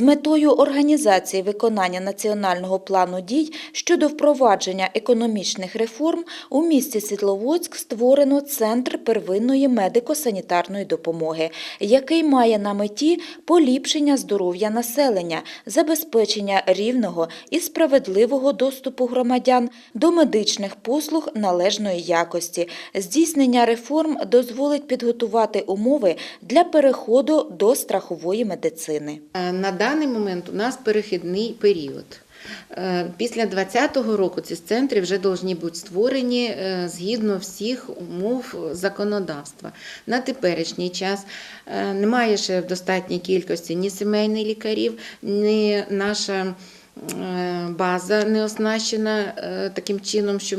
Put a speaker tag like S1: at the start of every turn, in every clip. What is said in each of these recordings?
S1: З метою організації виконання національного плану дій щодо впровадження економічних реформ у місті Світловодськ створено Центр первинної медико-санітарної допомоги, який має на меті поліпшення здоров'я населення, забезпечення рівного і справедливого доступу громадян до медичних послуг належної якості. Здійснення реформ дозволить підготувати умови для переходу до страхової медицини.
S2: Даний момент у нас перехідний період. Е, Після 2020 року ці центри вже повинні бути створені е, згідно всіх умов законодавства. На теперішній час е, немає ще в достатній кількості ні сімейних лікарів, ні наша база не оснащена е, таким чином, що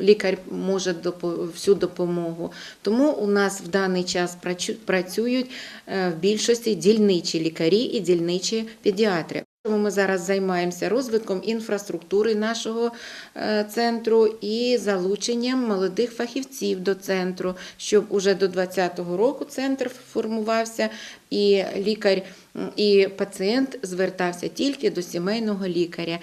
S2: лікар може всю допомогу. Тому у нас в даний час працюють е, в більшості дільничі лікарі і дільничі педіатри. Ми зараз займаємося розвитком інфраструктури нашого е, центру і залученням молодих фахівців до центру, щоб уже до 2020 року центр формувався, і лікар і пацієнт звертався тільки до сімейного лікаря.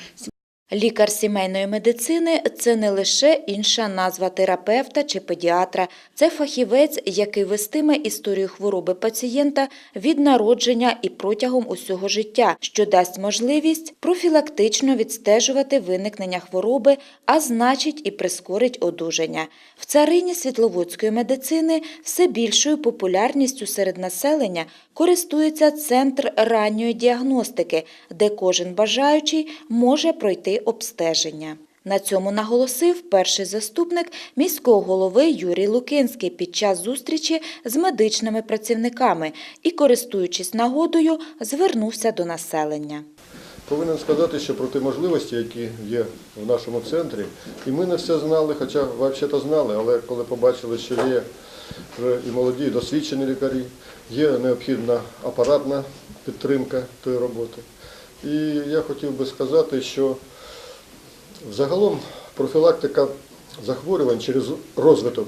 S1: Лікар сімейної медицини це не лише інша назва терапевта чи педіатра, це фахівець, який вестиме історію хвороби пацієнта від народження і протягом усього життя, що дасть можливість профілактично відстежувати виникнення хвороби, а значить і прискорить одужання. В царині світловодської медицини все більшою популярністю серед населення користується центр ранньої діагностики, де кожен бажаючий може пройти обстеження. На цьому наголосив перший заступник міського голови Юрій Лукинський під час зустрічі з медичними працівниками і, користуючись нагодою, звернувся до населення.
S3: Повинен сказати, що про ті можливості, які є в нашому центрі, і ми не все знали, хоча взагалі-то знали, але коли побачили, що є і молоді, і досвідчені лікарі, є необхідна апаратна підтримка тої роботи. І я хотів би сказати, що Взагалом профілактика захворювань через розвиток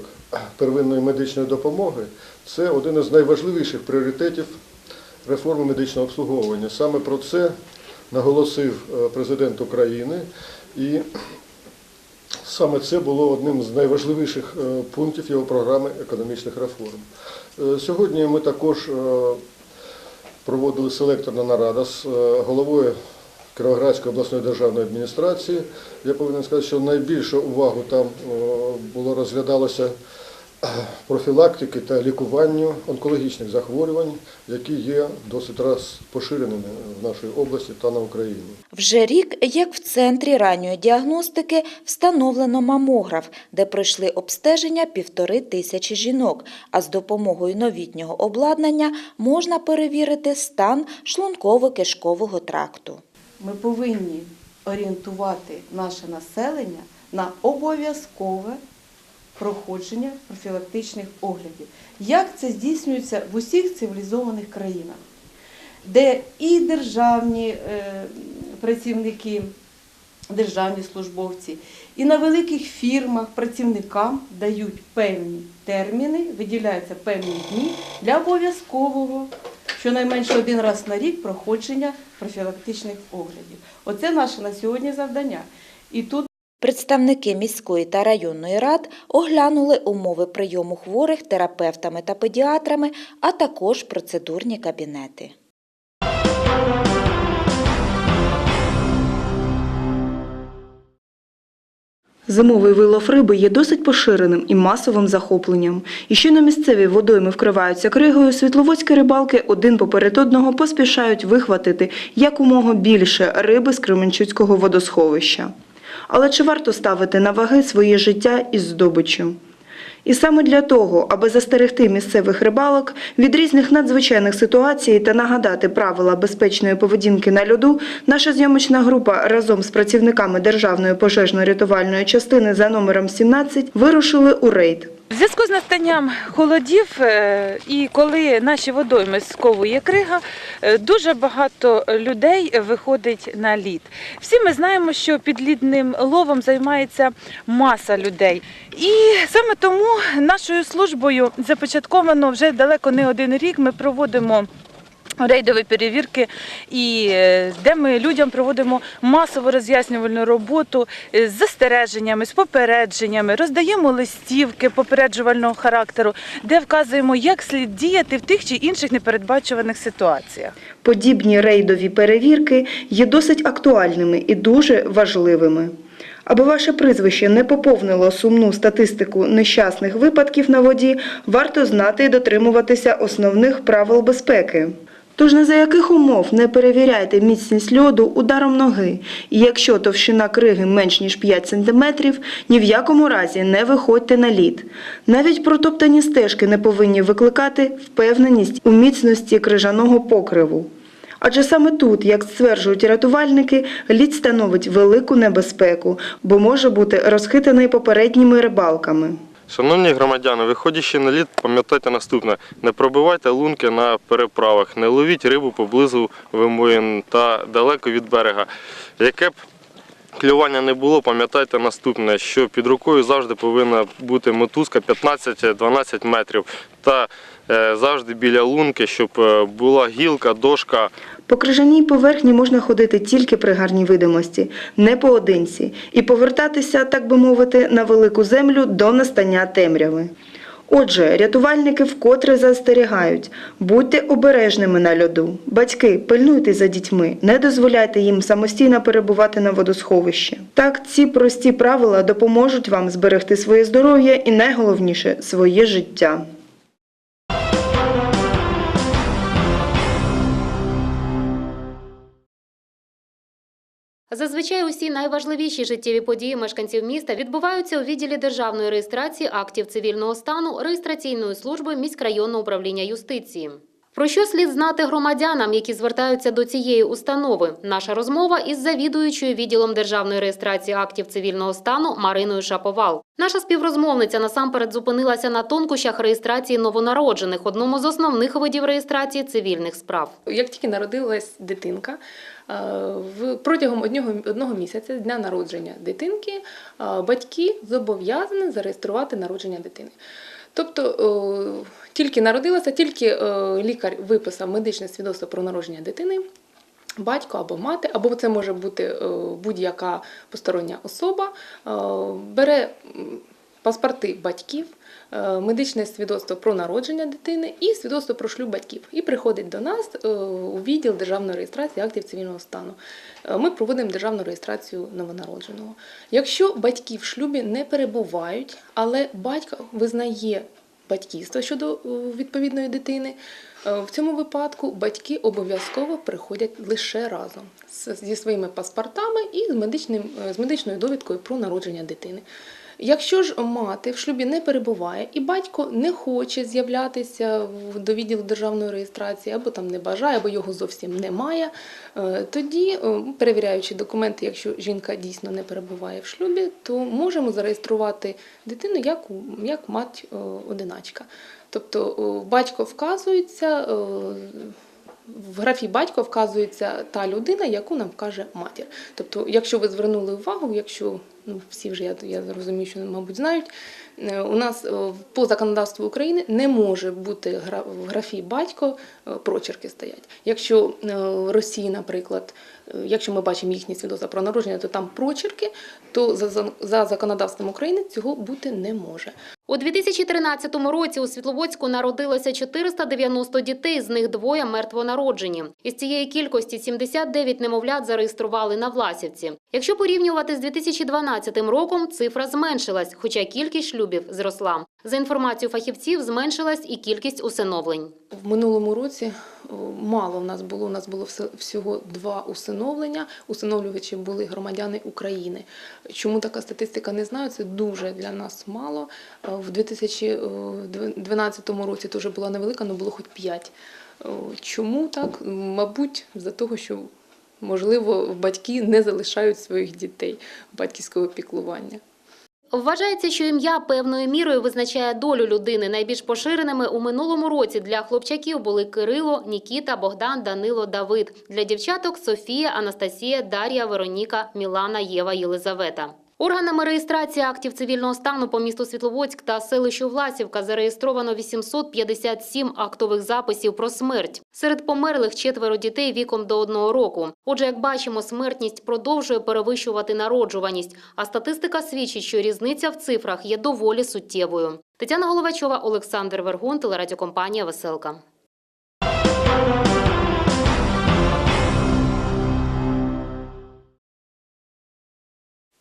S3: первинної медичної допомоги це один із найважливіших пріоритетів реформи медичного обслуговування. Саме про це наголосив е, президент України і саме це було одним з найважливіших е, пунктів його програми економічних реформ. Е, Сьогодні ми також проводили селекторна нарада з головою Кіровоградської обласної державної адміністрації. Я повинен сказати, що найбільшу увагу там було розглядалося профілактики та лікуванню онкологічних захворювань, які є досить раз поширеними в нашій області та на Україні.
S1: Вже рік, як в центрі ранньої діагностики, встановлено мамограф, де пройшли обстеження півтори тисячі жінок, а з допомогою новітнього обладнання можна перевірити стан шлунково-кишкового тракту.
S4: Ми повинні орієнтувати наше населення на обов'язкове проходження профілактичних оглядів. Як це здійснюється в усіх цивілізованих країнах, де і державні е, працівники, державні службовці, і на великих фірмах працівникам дають певні терміни, виділяються певні дні для обов'язкового щонайменше один раз на рік проходження профілактичних оглядів. Оце наше на сьогодні завдання. І тут
S1: Представники міської та районної рад оглянули умови прийому хворих терапевтами та педіатрами, а також процедурні кабінети.
S5: Зимовий вилов риби є досить поширеним і масовим захопленням. І щойно місцеві водойми вкриваються кригою, світловодські рибалки один поперед одного поспішають вихватити якомога більше риби з Кременчуцького водосховища. Але чи варто ставити на ваги своє життя із здобиччю? І саме для того, аби застерегти місцевих рибалок від різних надзвичайних ситуацій та нагадати правила безпечної поведінки на льоду, наша зйомочна група разом з працівниками Державної пожежно-рятувальної частини за номером 17 вирушили у рейд.
S6: В зв'язку з настанням холодів е, і коли наші водойми сковує крига, е, дуже багато людей виходить на лід. Всі ми знаємо, що підлідним ловом займається маса людей. І саме тому нашою службою започатковано вже далеко не один рік. Ми проводимо Рейдові перевірки, і е, де ми людям проводимо масову роз'яснювальну роботу е, з застереженнями, з попередженнями, роздаємо листівки попереджувального характеру, де вказуємо, як слід діяти в тих чи інших непередбачуваних ситуаціях.
S5: Подібні рейдові перевірки є досить актуальними і дуже важливими. Аби ваше прізвище не поповнило сумну статистику нещасних випадків на воді, варто знати і дотримуватися основних правил безпеки. Тож не за яких умов не перевіряйте міцність льоду ударом ноги, і якщо товщина криги менш ніж 5 см, ні в якому разі не виходьте на лід. Навіть протоптані стежки не повинні викликати впевненість у міцності крижаного покриву. Адже саме тут, як стверджують рятувальники, лід становить велику небезпеку, бо може бути розхитаний попередніми рибалками.
S7: Шановні громадяни, виходячи на лід, пам'ятайте наступне: не пробивайте лунки на переправах, не ловіть рибу поблизу вимоїн та далеко від берега. Яке б клювання не було, пам'ятайте наступне, що під рукою завжди повинна бути мотузка 15-12 метрів та е, завжди біля лунки, щоб е, була гілка, дошка,
S5: По крижаній поверхні можна ходити тільки при гарній видимості, не поодинці, і повертатися, так би мовити, на велику землю до настання темряви. Отже, рятувальники вкотре застерігають: будьте обережними на льоду. Батьки, пильнуйте за дітьми, не дозволяйте їм самостійно перебувати на водосховищі. Так, ці прості правила допоможуть вам зберегти своє здоров'я і найголовніше своє життя.
S8: Зазвичай усі найважливіші життєві події мешканців міста відбуваються у відділі державної реєстрації актів цивільного стану реєстраційної служби міськрайонного управління юстиції. Про що слід знати громадянам, які звертаються до цієї установи? Наша розмова із завідуючою відділом державної реєстрації актів цивільного стану Мариною Шаповал. Наша співрозмовниця насамперед зупинилася на тонкощах реєстрації новонароджених, одному з основних видів реєстрації цивільних справ.
S9: Як тільки народилась дитинка, е, протягом одного, місяця дня народження дитинки е, батьки зобов'язані зареєструвати народження дитини. Тобто тільки народилася, тільки лікар виписав медичне свідоцтво про народження дитини. Батько або мати, або це може бути будь-яка постороння особа, бере паспорти батьків, медичне свідоцтво про народження дитини і свідоцтво про шлюб батьків. І приходить до нас е, у відділ державної реєстрації актів цивільного стану. Е, Ми проводимо державну реєстрацію новонародженого. Якщо батьки в шлюбі не перебувають, але батько визнає батьківство щодо е, відповідної дитини. е, В цьому випадку батьки обов'язково приходять лише разом зі своїми паспортами і з, медичним, е, з медичною довідкою про народження дитини. Якщо ж мати в шлюбі не перебуває і батько не хоче з'являтися до відділу державної реєстрації, або там не бажає, або його зовсім немає, е, тоді, е, перевіряючи документи, якщо жінка дійсно не перебуває в шлюбі, то можемо зареєструвати дитину як, як мать е, одиначка. Тобто батько вказується. В графі батько вказується та людина, яку нам вкаже матір. Тобто, якщо ви звернули увагу, якщо ну всі вже я, я розумію, що мабуть знають, е, у нас е, по законодавству України не може бути в графі батько е, прочерки стоять. Якщо в Росії, наприклад, якщо ми бачимо їхні свідоцтва про народження, то там прочерки, то за, за- за законодавством України цього бути не може.
S8: У 2013 році у Світловодську народилося 490 дітей, з них двоє мертвонароджені. Із цієї кількості 79 немовлят зареєстрували на Власівці. Якщо порівнювати з 2012 роком, цифра зменшилась, хоча кількість шлюбів зросла. За інформацією фахівців, зменшилась і кількість усиновлень.
S9: В минулому році мало в нас було. У нас було всього два усиновлення. Усиновлювачі були громадяни України. Чому така статистика не знаю? Це дуже для нас мало. Е, В 2012 році теж була невелика, але було хоч п'ять. Чому так? Мабуть, за того, що можливо батьки не залишають своїх дітей батьківського піклування.
S8: Вважається, що ім'я певною мірою визначає долю людини. Найбільш поширеними у минулому році для хлопчаків були Кирило, Нікіта, Богдан, Данило, Давид. Для дівчаток Софія, Анастасія, Дар'я, Вероніка, Мілана, Єва, Єлизавета. Органами реєстрації актів цивільного стану по місту Світловодськ та селищу Власівка зареєстровано 857 актових записів про смерть. Серед померлих четверо дітей віком до одного року. Отже, як бачимо, смертність продовжує перевищувати народжуваність, а статистика свідчить, що різниця в цифрах є доволі суттєвою. Тетяна Головачова, Олександр Вергун, телерадіокомпанія Веселка.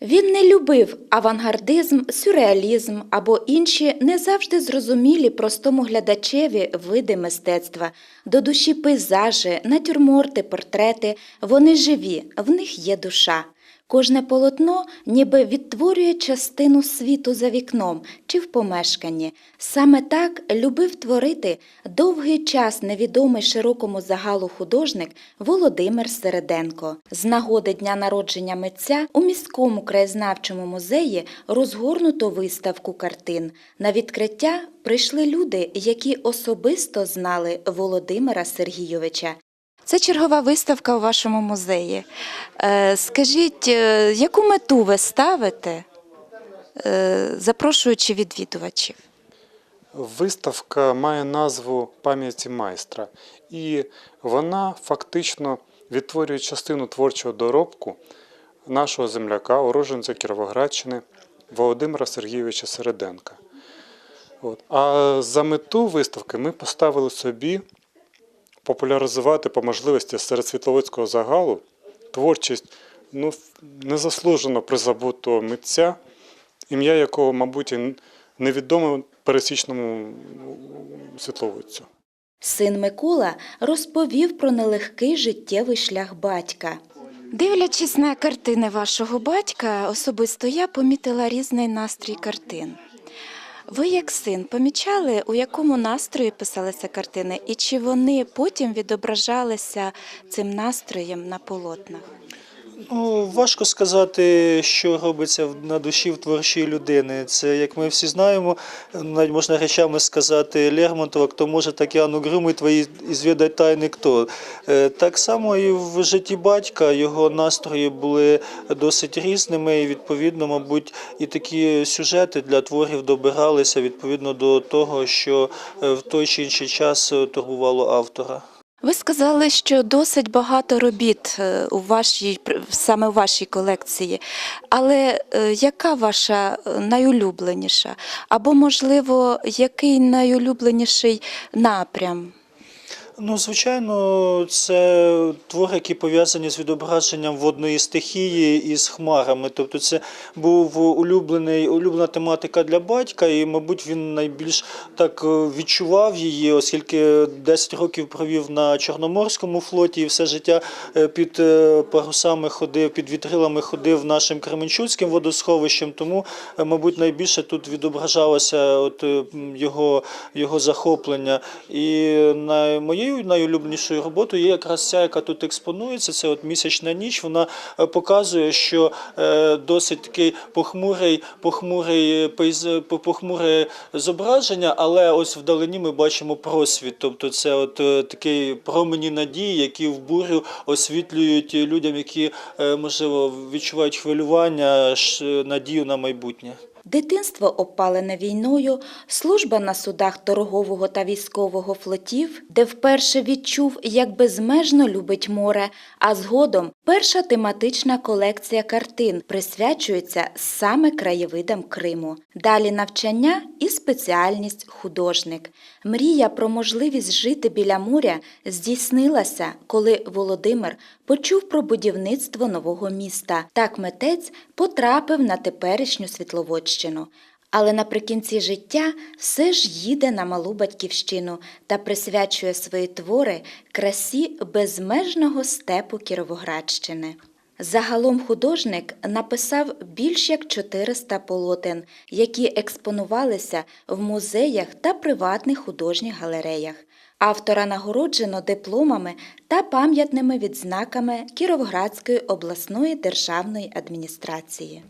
S1: Він не любив авангардизм, сюрреалізм або інші не завжди зрозумілі простому глядачеві види мистецтва. До душі пейзажі, натюрморти, портрети – вони живі, в них є душа. Кожне полотно ніби відтворює частину світу за вікном чи в помешканні. Саме так любив творити довгий час невідомий широкому загалу художник Володимир Середенко. З нагоди дня народження митця у міському краєзнавчому музеї розгорнуто виставку картин. На відкриття прийшли люди, які особисто знали Володимира Сергійовича. Це чергова виставка у вашому музеї. Е, Скажіть, е, яку мету ви ставите, е, запрошуючи відвідувачів?
S10: Виставка має назву пам'яті майстра, і вона фактично відтворює частину творчого доробку нашого земляка, уроженця Кіровоградщини Володимира Сергійовича Середенка. От. А за мету виставки ми поставили собі популяризувати по можливості серед світловодського загалу творчість ну, незаслужено призабутого митця, ім'я якого, мабуть, і невідоме пересічному світловодцю.
S1: Син Микола розповів про нелегкий життєвий шлях батька. Дивлячись на картини вашого батька, особисто я помітила різний настрій картин. Ви, як син, помічали, у якому настрої писалися картини, і чи вони потім відображалися цим настроєм на полотнах?
S11: Ну, важко сказати, що робиться на душі в творчій людини. Це, як ми всі знаємо, навіть можна речами сказати Лермонтова, хто може Тетяну Гриму твої і звідать тайни хто. Е, Так само і в житті батька його настрої були досить різними, і відповідно, мабуть, і такі сюжети для творів добиралися відповідно до того, що е, в той чи інший час е, турбувало автора.
S1: Ви сказали, що досить багато робіт е, у вашій саме у вашій колекції. Але е, яка ваша е, найулюбленіша? Або, можливо, який найулюбленіший напрям?
S11: Ну, звичайно, це твори, які пов'язані з відображенням водної стихії і з хмарами. Тобто, це був улюблений, улюблена тематика для батька, і, мабуть, він найбільш так е, відчував її, оскільки 10 років провів на Чорноморському флоті і все життя е, під е, парусами ходив, під вітрилами ходив нашим Кременчуцьким водосховищем. Тому, мабуть, найбільше тут відображалося от, його, його захоплення. І на моєю найулюбленішою роботою є якраз ця, яка тут експонується. Це от місячна ніч. Вона е, показує, що е, досить такий похмурий, похмурий похмуре зображення, але ось вдалині ми бачимо просвіт. Тобто це от е, такий промені надії, які в бурю освітлюють людям, які можливо відчувають хвилювання, надію на майбутнє.
S1: Дитинство опалене війною, служба на судах торгового та військового флотів, де вперше відчув, як безмежно любить море, а згодом перша тематична колекція картин присвячується саме краєвидам Криму. Далі навчання і спеціальність художник. Мрія про можливість жити біля моря здійснилася, коли Володимир почув про будівництво нового міста. Так митець потрапив на теперішню Світловодщину. Але наприкінці життя все ж їде на малу батьківщину та присвячує свої твори красі безмежного степу Кіровоградщини. Загалом художник написав більш як 400 полотен, які експонувалися в музеях та приватних художніх галереях. Автора нагороджено дипломами та пам'ятними відзнаками Кіровоградської обласної державної адміністрації.